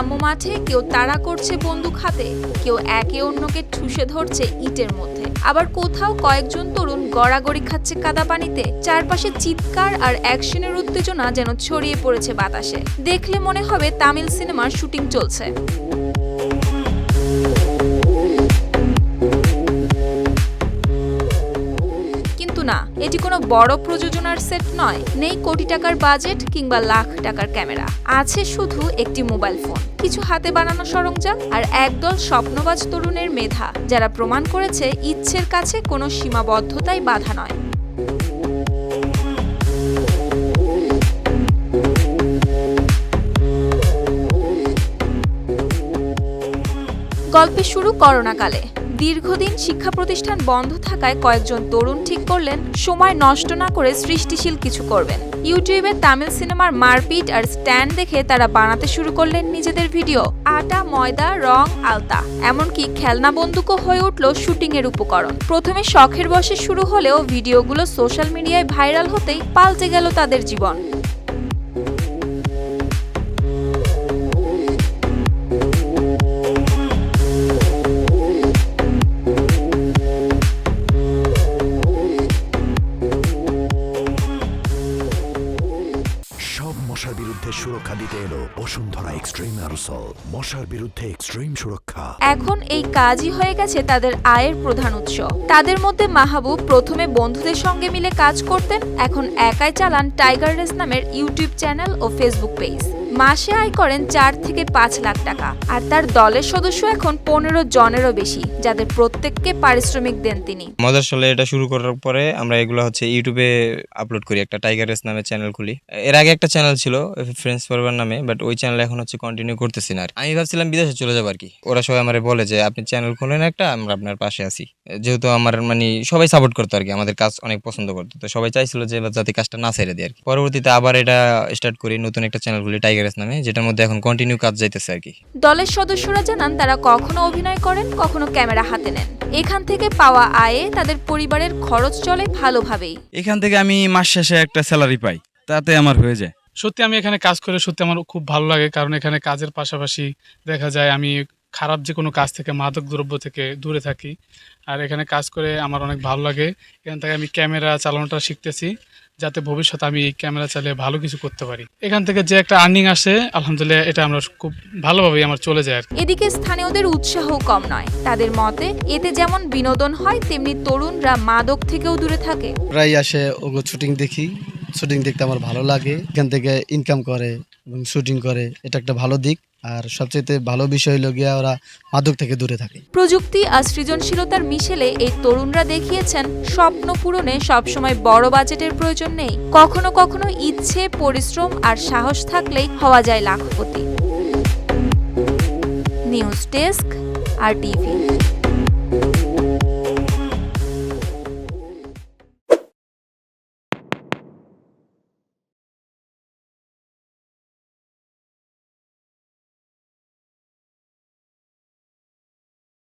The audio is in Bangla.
মাঠে কেউ তাড়া করছে বন্দুক হাতে, কেউ একে অন্যকে ঠুসে ধরছে ইটের মধ্যে। আবার কোথাও কয়েকজন তরুণ গড়াগড়ি খাচ্ছে কাদা পানিতে চারপাশে চিৎকার আর অ্যাকশনের উত্তেজনা যেন ছড়িয়ে পড়েছে বাতাসে। দেখলে মনে হবে তামিল সিনেমার শুটিং চলছে। এটি কোনো বড় প্রযোজনার সেট নয়। নেই কোটি টাকার বাজেট কিংবা লাখ টাকার ক্যামেরা। আছে শুধু একটি মোবাইল ফোন। কিছু হাতে বানানো সরঞ্জাম আর একদল স্বপ্নবাজ তরুণের মেধা, যারা প্রমাণ করেছে ইচ্ছের কাছে কোনো সীমাবদ্ধতাই বাধা নয়। গল্পে শুরু করোনাকালে। দীর্ঘদিন শিক্ষা প্রতিষ্ঠান বন্ধ থাকায় কয়েকজন তরুণ ঠিক করলেন, সময় নষ্ট না করে সৃষ্টিশীল কিছু করবেন। ইউটিউবে তামিল সিনেমার মারপিট আর স্ট্যান্ড দেখে তারা বানাতে শুরু করলেন নিজেদের ভিডিও, আটা, ময়দা, রং, আলতা। এমনকি খেলনা বন্দুকও হয়ে উঠল শুটিংয়ের উপকরণ। প্রথমে শখের বসে শুরু হলেও ভিডিওগুলো সোশ্যাল মিডিয়ায় ভাইরাল হতেই পাল্টে গেল তাদের জীবন। দিতে এলো বসুন্ধরা এক্সট্রিম অ্যারোসল। মশার বিরুদ্ধে এক্সট্রিম সুরক্ষা। এখন এই কাজই হয়ে গেছে তাদের আয়ের প্রধান উৎস। তাদের মধ্যে মাহবুব প্রথমে বন্ধুদের সঙ্গে মিলে কাজ করতেন, এখন একাই চালান টাইগার রেস নামের ইউটিউব চ্যানেল ও ফেসবুক পেজ। মাসে আয় করেন চার থেকে পাঁচ লাখ টাকা। আর তার দলের সদস্য এখন পনেরো জনেরও বেশি, যাদের প্রত্যেককে পারিশ্রমিক দেন তিনি। মজার সালে এটা শুরু করার পরে আমরা এগুলো হচ্ছে ইউটিউবে আপলোড করি, একটা টাইগার রেস নামে চ্যানেল খুলি। এর আগে একটা চ্যানেল ছিল ফ্রেন্ডস ফরওয়ার নামে বাট ওই চ্যানেল এখন হচ্ছে কন্টিনিউ করতেছি না আর আমি ভাবছিলাম বিদেশে চলে যাব আর কি। ওরা সবাই আমার বলে যে, আপনি চ্যানেল খুলেন একটা, আমরা আপনার পাশে আছি। যেহেতু আমার মানে সবাই সাপোর্ট করতো আর কি, আমাদের কাজ অনেক পছন্দ করতো। তো সবাই চাইছিল যে যাতে কাজটা না ছেড়ে দিই আর কি। পরবর্তীতে আবার এটা স্টার্ট করি, নতুন একটা চ্যানেল খুলি টাইগার রেস নামে যেটার মধ্যে এখন কন্টিনিউ কাজ যাইতেছে আর কি। দলের সদস্যরা জানান তারা কখনো অভিনয় করেন কখনো ক্যামেরা হাতে নেন। এখান থেকে পাওয়া আয়ে তাদের পরিবারের খরচ চলে ভালোভাবেই। এখান থেকে আমি মাস শেষে একটা স্যালারি পাই তাতে আমার হয়ে যায়। সত্যি আমি এখানে কাজ করে সত্যি আমার খুব ভালো লাগে কারণ এখানে কাজের পাশাপাশি দেখা যায় আমি খারাপ যে কোনো কাজ থেকে মাদক দ্রব্য থেকে দূরে থাকি। আর এখানে কাজ করে আমার অনেক ভালো লাগে। এখান থেকে আমি ক্যামেরা চালানোটা শিখতেছি যাতে ভবিষ্যতে আমি এই ক্যামেরা চালিয়ে ভালো কিছু করতে পারি। এখান থেকে যে একটা আর্নিং আসে আলহামদুলিল্লাহ এটা আমরা খুব ভালোভাবেই আমার চলে যায়। এদিকে স্থানীয়দের উৎসাহ কম নয়। তাদের মতে এতে যেমন বিনোদন হয় তেমনি তরুণরা মাদক থেকেও দূরে থাকে। প্রায় আসে ওগো শুটিং দেখি। শুটিং দেখতে আমার ভালো লাগে। এখান থেকে ইনকাম করে এবং শুটিং করে এটা একটা ভালো দিক। আর সবচেয়ে ভালো বিষয় হলো গিয়া ওরা মাদক থেকে দূরে থাকে। প্রযুক্তি আর সৃজনশীলতার মিশেলে এই তরুণরা দেখিয়েছেন, স্বপ্ন পূরণে সবসময় বড় বাজেটের প্রয়োজন নেই। কখনো কখনো ইচ্ছে, পরিশ্রম আর সাহস থাকলেই হওয়া যায় lakhpati. News desk, R TV.